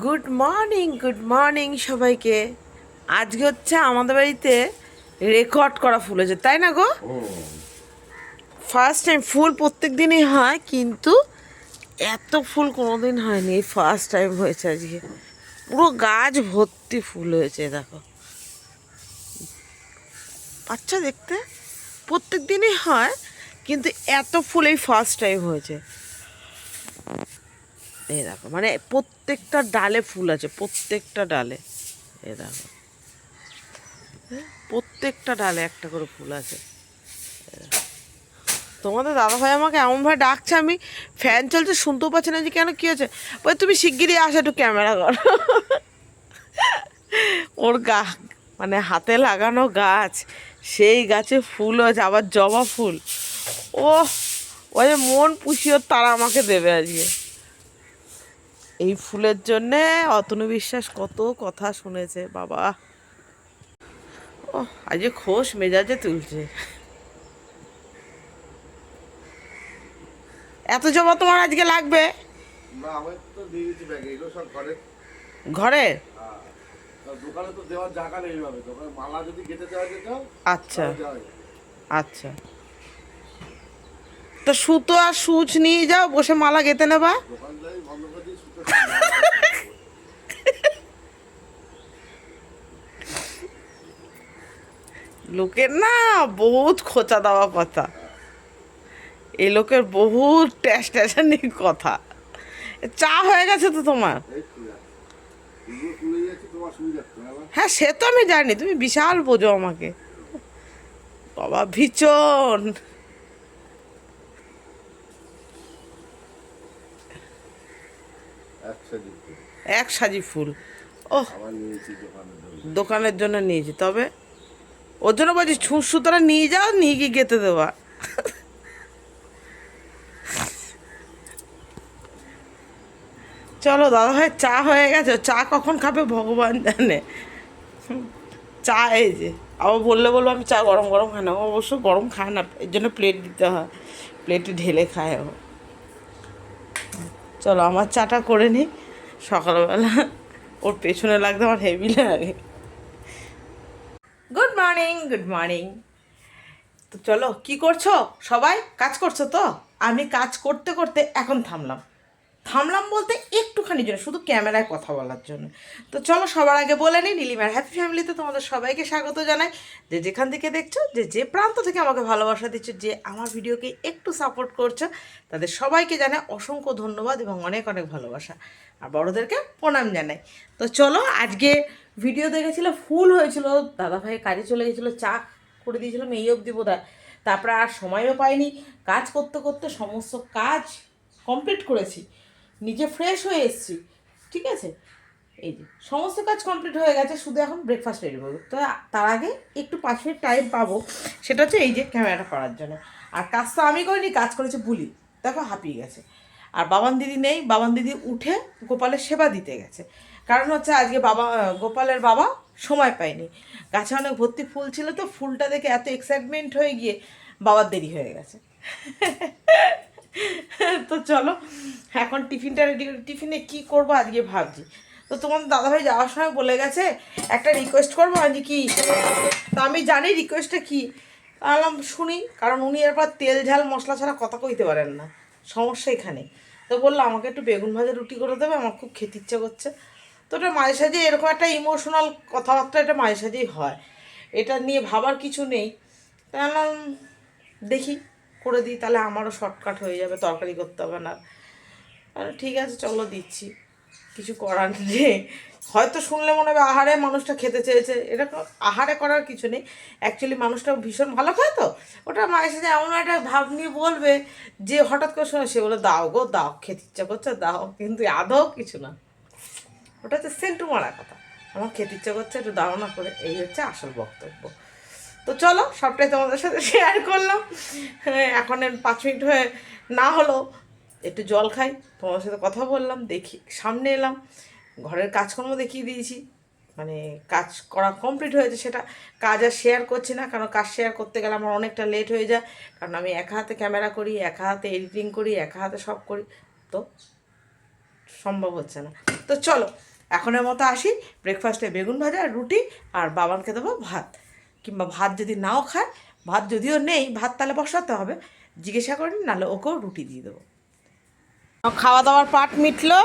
Good morning good morning সবাইকে। আজকে হচ্ছে আমাদের বাড়িতে রেকর্ড করা ফুল হয়েছে তাই না গো? ফার্স্ট টাইম ফুল প্রত্যেক দিনই হয় কিন্তু এত ফুল কোনোদিন হয়নি এই ফার্স্ট টাইম হয়েছে আজকে। পুরো গাছ ভর্তি ফুল হয়েছে দেখো। আচ্ছা দেখতে? প্রত্যেক দিনই হয় কিন্তু এত ফুল এই ফার্স্ট টাইম হয়েছে। এই দেখো মানে প্রত্যেকটা ডালে ফুল আছে প্রত্যেকটা ডালে। এই দেখো। হ্যাঁ, প্রত্যেকটা ডালে একটা করে ফুল আছে। তোমাদের দাদাভাই আমাকে এমনভাবে ডাকছে আমি ফ্যান চলছে শুনতেও পাচ্ছি না যে কেন কী হচ্ছে ওই তুমি শিগগিরই আসো একটু ক্যামেরা করো ওর গা মানে হাতে লাগানো গাছ সেই গাছে ফুল হয়েছে আবার জবা ফুল। ও ওই মন পুষিয়ে তারা আমাকে দেবে আজকে। এই ফুলের জন্যে অতনু বিশ্বাস কত কথা শুনেছে বাবা। ও আজকে খোশ মেজাজে তুলছে। এত জবা তোমার আজকে লাগবে? ঘরে। হ্যাঁ। আচ্ছা। আচ্ছা। তো সুতো আর সুচ নিয়ে যাও বসে মালা গেতে নেবা। লোকের না বহুত খোঁচা দেওয়া কথা। এই লোকের বহুত ট্যাস ট্যাসানি কথা। চা হয়ে গেছে তো তোমার? হ্যাঁ সে তো আমি জানি, তুমি বিশাল বোঝো আমাকে। বাবা, ভীষণ একশো দিতে এক সাজি ফুল। ও দোকানের জন্য নিয়েছি। তবে ওর জন্য বলছি ছুঁচ সুতরা নিয়ে যাও, নিয়ে গিয়ে গেতে দেওয়া চলো দাদা ভাই, চা হয়ে গেছে। চা কখন খাবে ভগবান জানে। চা এই যে, আবার বললে বলব, আমি চা গরম গরম খাই না। অবশ্য গরম খায় না, এর জন্য প্লেট দিতে হয়। প্লেটে ঢেলে খায় ও। চলো, আমার চাটা করে নিই সকালবেলা ওর পেছনে লাগতে আমার হেভি লাগে। গুড মর্নিং গুড মর্নিং তো চলো, কি করছ? সবাই? কাজ করছ তো? আমি কাজ করতে করতে এখন থামলাম। থামলাম বলতে একটুখানি জন্য শুধু ক্যামেরায় কথা বলার জন্য। তো চলো সবার আগে বলে নিই, নীলিমার হ্যাপি ফ্যামিলিতে তোমাদের সবাইকে স্বাগত জানাই। যে যেখান থেকে দেখছ, যে যে প্রান্ত থেকে আমাকে ভালোবাসা দিচ্ছ, যে আমার ভিডিওকে একটু সাপোর্ট করছ, তাদের সবাইকে জানাই অসংখ্য ধন্যবাদ এবং অনেক অনেক ভালোবাসা। আর বড়োদেরকে প্রণাম জানাই। তো চলো, আজকে ভিডিও দেখেছিল ফুল হয়েছিল। দাদাভাই কাজে চলে গেছিল, চা করে দিয়েছিলাম এই অবধি বোধ তারপরে আর সময়ও পাইনি। কাজ করতে করতে সমস্ত কাজ কমপ্লিট করেছি। নিজে ফ্রেশ হয়ে এসেছি, ঠিক আছে? এই যে, সমস্ত কাজ কমপ্লিট হয়ে গেছে, শুধু এখন ব্রেকফাস্ট রেডি করব। তো, তার আগে একটু পাঁচ মিনিট টাইম পাবো, সেটা হচ্ছে এই যে ক্যামেরাটা করার জন্য। আর কাজ তো আমি করিনি, কাজ করেছে বুলি। দেখো, হাঁপিয়ে গেছে। আর বাবান দিদি নেই, বাবান দিদি উঠে গোপালের সেবা দিতে গেছে। কারণ হচ্ছে আজকে বাবা গোপালের বাবা সময় পায়নি। গাছে অনেক ভর্তি ফুল ছিল তো, ফুলটা দেখে এত এক্সাইটমেন্ট হয়ে গিয়ে বাবার দেরি হয়ে গেছে। তো চলো, এখন টিফিনটা রেডি টিফিনে কী করব আজকে ভাবছি। তো তোমার দাদাভাই যাওয়ার সময় বলে গেছে, একটা রিকোয়েস্ট করব আজকে কি? তো আমি জানি রিকোয়েস্টটা কি। আলাম শুনি, কারণ উনি এরপর তেল, ঝাল, মশলা ছাড়া কথা কইতে পারেন না। সমস্যা এখানে। তো বলল, আমাকে একটু বেগুন ভাজা রুটি করে দেবে, আমার খুব খেতে ইচ্ছা করছে। তো ওটা মাঝে সাঝে এরকম একটা ইমোশনাল কথাবার্তা এটা মাঝে সাঝেই হয়। এটা নিয়ে ভাবার কিছু নেই। তাহলে দেখি। করে দিই, তাহলে আমারও শর্টকাট হয়ে যাবে, তরকারি করতে হবে না। আর ঠিক আছে, চলো দিচ্ছি। কিছু করার নেই। হয়তো শুনলে মনে হবে, আহারে মানুষটা খেতে চেয়েছে। এটা আহারে করার কিছু নেই। অ্যাকচুয়ালি মানুষটা ভীষণ ভালো খায় তো। ওটা মায়ের সাথে এমন একটা ভাব নিয়ে বলবে যে হঠাৎ করে শোনে, সে বলে, দাও গো, দাও, খেতে ইচ্ছা করছে, দাও। কিন্তু আদৌ কিছু না। ওটা হচ্ছে সেন্টু মারা কথা। আমার খেতে ইচ্ছা করছে, একটু দাও না করে, এই হচ্ছে আসল বক্তব্য। তো চলো সবটাই তোমাদের সাথে শেয়ার করলাম। হ্যাঁ, এখন পাঁচ মিনিট হয়ে না হলো একটু জল খাই তোমার সাথে কথা বললাম দেখি সামনে এলাম ঘরের কাজকর্ম দেখিয়ে দিয়েছি। মানে কাজ করা কমপ্লিট হয়েছে সেটা কাজ আর শেয়ার করছি না কারণ কাজ শেয়ার করতে গেলে আমার অনেকটা লেট হয়ে যায় কারণ আমি একা হাতে ক্যামেরা করি একা হাতে এডিটিং করি একা হাতে সব করি তো সম্ভব হচ্ছে না। তো তো চলো এখনের মতো আসি ব্রেকফাস্টে বেগুন ভাজা রুটি আর বাবানকে দেবো ভাত। কিংবা ভাত যদি নাও খায়, ভাত যদিও নেই, ভাত তাহলে বসাতে হবে। জিজ্ঞাসা করিনি, নাহলে ওকেও রুটি দিয়ে দেবো। খাওয়া দাওয়ার পাট মিটলো।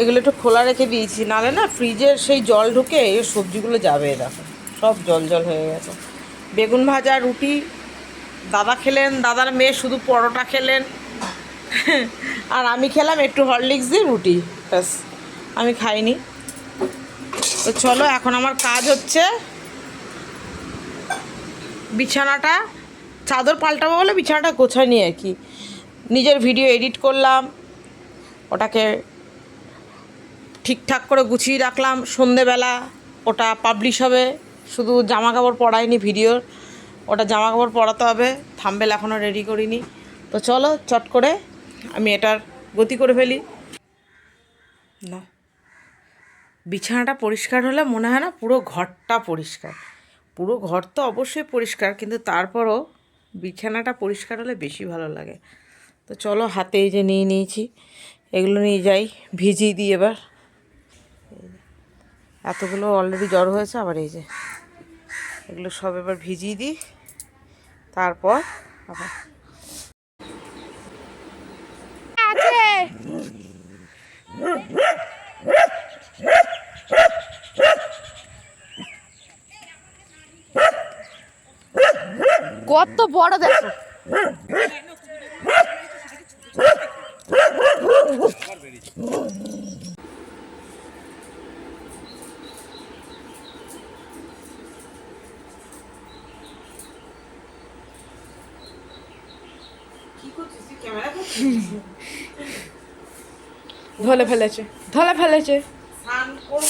এগুলো একটু খোলা রেখে দিয়েছি, নাহলে না ফ্রিজের সেই জল ঢুকে এই সবজিগুলো যাবে দেখো, সব জল জল হয়ে গেছে। বেগুন ভাজা, রুটি, দাদা খেলেন, দাদার মেয়ে শুধু পরোটা খেলেন। আর আমি খেলাম একটু হরলিক্স দিয়ে রুটি, ব্যাস, আমি খাইনি। তো চলো, এখন আমার কাজ হচ্ছে বিছানাটা, চাদর পাল্টাবো বলে বিছানাটা গোছায়নি আর কি। নিজের ভিডিও এডিট করলাম, ওটাকে ঠিকঠাক করে গুছিয়ে রাখলাম। সন্ধেবেলা ওটা পাবলিশ হবে, শুধু জামা কাপড় পরাইনি ভিডিওর ওটা জামা কাপড় পরাতে হবে থাম্বেল এখনও রেডি করিনি। তো চলো, চট করে আমি এটার গতি করে ফেলি। না, বিছানাটা পরিষ্কার হলে মনে হয় না পুরো ঘরটা পরিষ্কার। পুরো ঘর তো অবশ্যই পরিষ্কার, কিন্তু তারপরও বিছানাটা পরিষ্কার হলে বেশি ভালো লাগে। তো চলো হাতে এই যে নিয়ে নিয়েছি, এগুলো নিয়ে যাই, ভিজিয়ে দিই এবার। এতগুলো অলরেডি জ্বর হয়েছে, আবার এই যে এগুলো সব এবার ভিজিয়ে দিই, তারপর আবার কত বড় দেখো। ধলে ফেলেছে ধলে ফেলেছে স্নান করব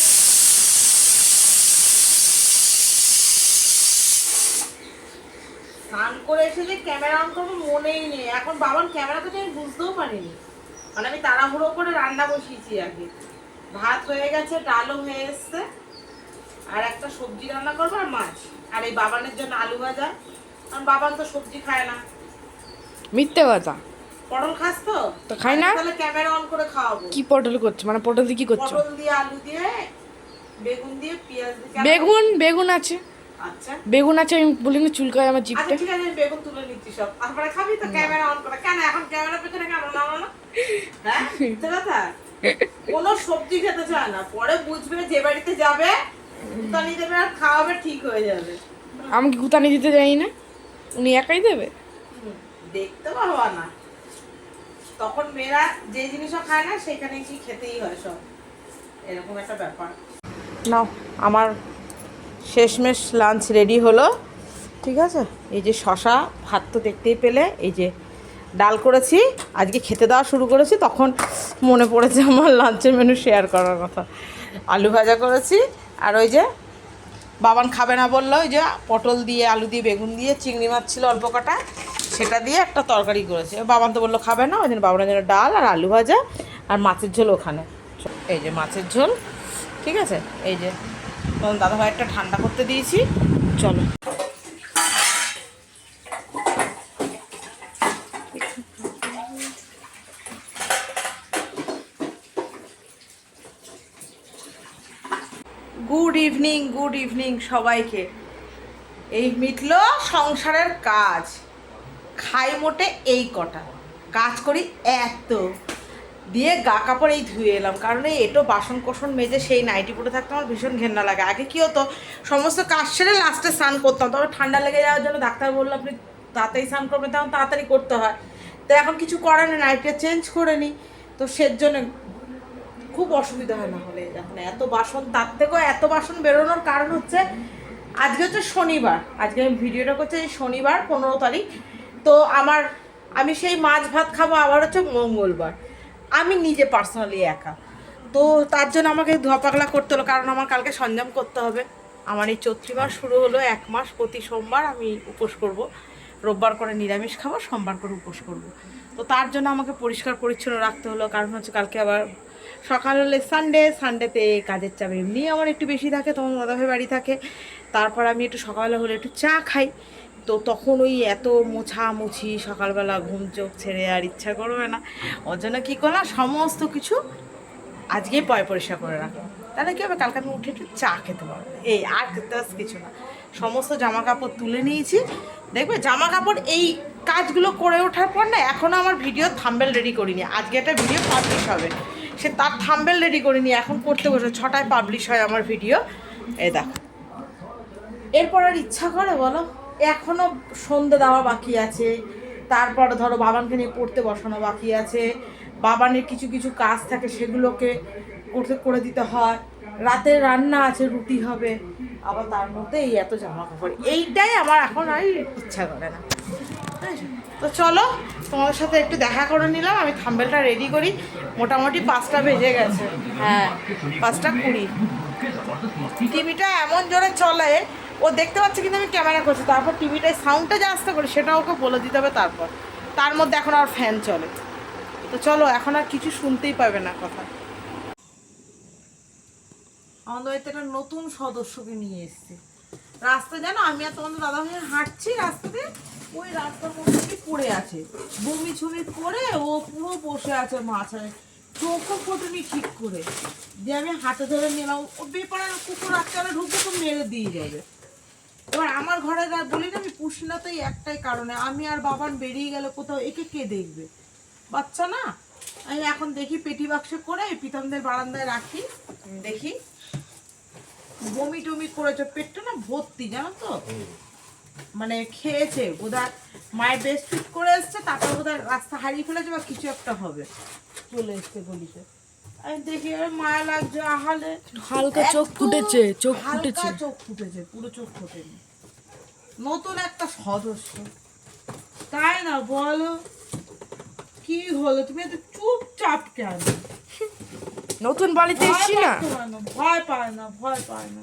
স্নান করে এসে যে ক্যামেরা অন করব মনেই নেই। এখন বাবার ক্যামেরা তো আমি বুঝতেও পারিনি। মানে আমি তাড়াহুড়ো করে রান্না বসিয়েছি আগে। ভাত হয়ে গেছে ডালও হয়ে এসছে আর একটা সবজি রান্না করব আর মাছ। আর এই বাবানের জন্য আলু ভাজা। কারণ বাবান তো সবজি খায় না। মিথ্যে কথা। পটল খাস তো? তো খাই না। তাহলে ক্যামেরা অন করে খাওয়াবো। কি পটল করছ? মানে পটল দিয়ে কি করছ? পটল দিয়ে আলু দিয়ে বেগুন দিয়ে পেঁয়াজ দিয়ে। বেগুন বেগুন আছে। আচ্ছা। বেগুন আছে আমি বলি না চুলকায় আমার আচ্ছা জিপটা ঠিক আছে বেগুন তুলে নিচ্ছি সব। তারপরে খাবি তো ক্যামেরা অন করে। কেন এখন ক্যামেরা পেছনে কেন? না না হ্যাঁ? কথা কোনো সবজি খেতে চায় না। পরে বুঝবে যে বাড়িতে যাবে উতানি দেবে আর খাওয়াবে ঠিক হয়ে যাবে। আমি কি গুতানি দিতে যাই না? উনি একাই দেবে? দেখতে পারবা না। তখন মেয়েরা যে জিনিসও খায় না সেখানে কি খেতেই হয় সব। এরকম একটা ব্যাপার। নাও আমার শেষমেশ লাঞ্চ রেডি হলো। ঠিক আছে। এই যে শশা ভাত তো দেখতেই পেলে এই যে ডাল করেছি আজকে খেতে দেওয়া শুরু করেছি তখন মনে পড়েছে আমার লাঞ্চের মেনু শেয়ার করার কথা। আলু ভাজা করেছি আর ওই যে বাবান খাবে না বলল ওই যে পটল দিয়ে আলু দিয়ে বেগুন দিয়ে চিংড়ি মাছ ছিল অল্প কটা সেটা দিয়ে একটা তরকারি করেছে। বাবান তো বলল খাবে না ওই জন্য বাবানের জন্য ডাল আর আলু ভাজা আর মাছের ঝোল ওখানে। এই যে মাছের ঝোল ঠিক আছে? এই যে তখন দাদাভাই একটা ঠান্ডা করতে দিয়েছি। চলো। গুড ইভিনিং গুড ইভিনিং সবাইকে। এই মিটল সংসারের কাজ। খাই মোটে এই কটা। কাজ করি এত। দিয়ে গা কাপড় এই ধুয়ে এলাম। কারণ এই এটো বাসন কোসন মেজে সেই নাইটি পরে থাকতে আমার ভীষণ ঘেন্না লাগে। আগে কি হতো, সমস্ত কাজ সেরে লাস্টে স্নান করতাম। তবে ঠান্ডা লেগে যাওয়ার জন্য ডাক্তার বলল, আপনি তাড়াতাড়ি স্নান করবেন, তখন তাড়াতাড়ি করতে হয়। তো এখন কিছু করে না নাইটটা চেঞ্জ করে নিই। তো সের জন্য খুব অসুবিধা হয় না হলে এখন। এত বাসন, তার থেকেও এত বাসন বেরোনোর কারণ হচ্ছে, আজকে হচ্ছে শনিবার। আজকে আমি ভিডিওটা করছি শনিবার, পনেরো তারিখ। তো আমার, আমি সেই মাছ ভাত খাব, আবার হচ্ছে মঙ্গলবার। আমি নিজে পার্সোনালি একা। তো তার জন্য আমাকে ধোয়া পাগলা করতে হলো, কারণ আমার কালকে সঞ্জাম করতে হবে। আমার এই চৈত্রী মাস শুরু হলো এক মাস, প্রতি সোমবার আমি উপোস করব। রোববার করে নিরামিষ খাব, সোমবার করে উপোস করব। তো তার জন্য আমাকে পরিষ্কার পরিচ্ছন্ন রাখতে হলো, কারণ হচ্ছে কালকে আবার সকাল হলে সানডে সানডেতে কাজের চাপ এমনি আমার একটু বেশি থাকে, তখন দাদাভাই বাড়ি থাকে। তারপর আমি একটু সকালে হলে একটু চা খাই। তো তখন ওই এত মোছামুছি, সকালবেলা ঘুম চোখ ছেড়ে আর ইচ্ছা করবে না। ওর জন্য কী করলাম? সমস্ত কিছু আজকেই পয় পরিষ্কার করে রাখলাম। তাহলে কী হবে? কালকে আমি উঠে একটু চা খেতে পারব। এই আর তেমন কিছু না। সমস্ত জামা কাপড় তুলে নিয়েছি। দেখবে জামা কাপড় এই কাজগুলো করে ওঠার পর না এখনও আমার ভিডিও থাম্বেল রেডি করিনি। আজকে একটা ভিডিও পাবলিশ হবে। সে তার থাম্বেল রেডি করিনি। এখন করতে বসে, ছটায় পাবলিশ হয় আমার ভিডিও। এ দেখো। এরপর আর ইচ্ছা করে বলো? এখনও সন্ধে দেওয়া বাকি আছে। তারপর ধরো বাবানকে নিয়ে পড়তে বসানো বাকি আছে। বাবানের কিছু কিছু কাজ থাকে সেগুলোকে করতে, করে দিতে হয়। রাতে রান্না আছে, রুটি হবে। আবার তার মধ্যে এই এত জামা কাপড় এইটাই আমার এখন আর ইচ্ছা করে না? তো চলো, তোমাদের সাথে একটু দেখা করে নিলাম। আমি থাম্বেলটা রেডি করি। মোটামুটি পাঁচটা বেজে গেছে। হ্যাঁ পাঁচটা কুড়ি। টিভিটা এমন জোরে চলে ও দেখতে পাচ্ছে কিন্তু আমি ক্যামেরা করছি, তারপর টিভিটায় সাউন্ডটা যে আসতে করি সেটা ওকে বলে দিতে হবে তারপর। তার মধ্যে এখন আর ফ্যান চলে। তো চলো, এখন আর কিছু শুনতেই পাবে না কথা। আমাদের বাড়িতে একটা নতুন সদস্যকে নিয়ে এসেছি। রাস্তা জানো, আমি আর তোমাদের দাদা ভাই হাঁটছি রাস্তাতে, ওই রাস্তার মধ্যে পড়ে আছে। বমি ছবি করে ও পুরো বসে আছে মাথায়। চোখও ফোটেনি ঠিক করে। দিয়ে আমি হাতে ধরে নিলাম। ও বেপারে কুকুর আটকালে ঢুকবে তো মেরে দিয়ে যাবে। এবার আমার ঘরে বলি না, আমি পুষি না তো একটাই কারণে। আমি আর বাবান বেরিয়ে গেলে কোথাও, একে কে দেখবে? বাচ্চা না? আমি এখন দেখি পেটি বাক্সে করে প্রীতমদের বারান্দায় রাখি। দেখি বমি টমি করেছে। পেটটা না ভর্তি, জানো তো? মানে খেয়েছে, বোধহয় মায়ের বেস্ট ফিট করে এসছে, তারপর বোধহয় রাস্তা হারিয়ে ফেলেছে বা কিছু একটা হবে। চলে এসছে গলিতে দেখি মায়া লাগছে আহালে। হালকা চোখ ফুটেছে চোখ ফুটেছে। চোখ ফুটেছে পুরো চোখ ফুটেনি। নতুন একটা সদস্য। তাই না বলো? কি হলো? তুমি এত চুপচাপ কেন? নতুন বাড়িতে এসছি না? ভয় পায় না ভয় পায় না।